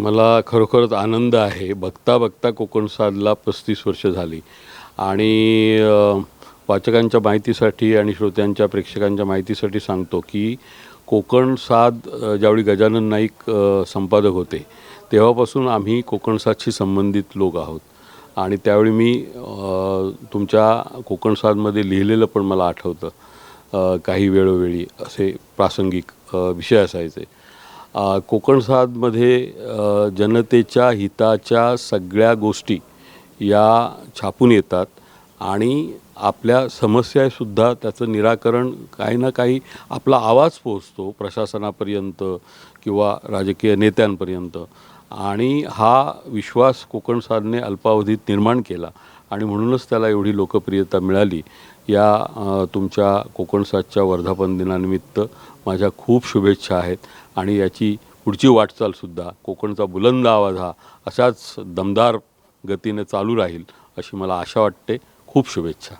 मला खरोखरच आनंद आहे. बघता बघता कोकण साधला पस्तीस वर्ष झाली. आणि वाचकांच्या माहितीसाठी आणि श्रोत्यांच्या प्रेक्षकांच्या माहितीसाठी सांगतो की कोकण साध ज्यावेळी गजानन नाईक संपादक होते तेव्हापासून आम्ही कोकण साधशी संबंधित लोक आहोत. आणि त्यावेळी मी तुमच्या कोकण साधमध्ये लिहिलेलं पण मला आठवतं. काही वेळोवेळी असे प्रासंगिक विषय असायचे. कोकण साधमध्ये जनतेच्या हिताच्या सगळ्या गोष्टी या छापून येतात. आणि आपल्या समस्यासुद्धा त्याचं निराकरण काही ना काही आपला आवाज पोहोचतो प्रशासनापर्यंत किंवा राजकीय नेत्यांपर्यंत. आणि हा विश्वास कोकण साधने अल्पावधीत निर्माण केला आणि म्हणूनच त्याला एवढी लोकप्रियता मिळाली. या तुमच्या कोकण सातच्या वर्धापन दिनानिमित्त माझ्या खूप शुभेच्छा आहेत आणि याची पुढची वाटचालसुद्धा कोकणचा बुलंद आवाज हा अशाच दमदार गतीने चालू राहील अशी मला आशा वाटते. खूप शुभेच्छा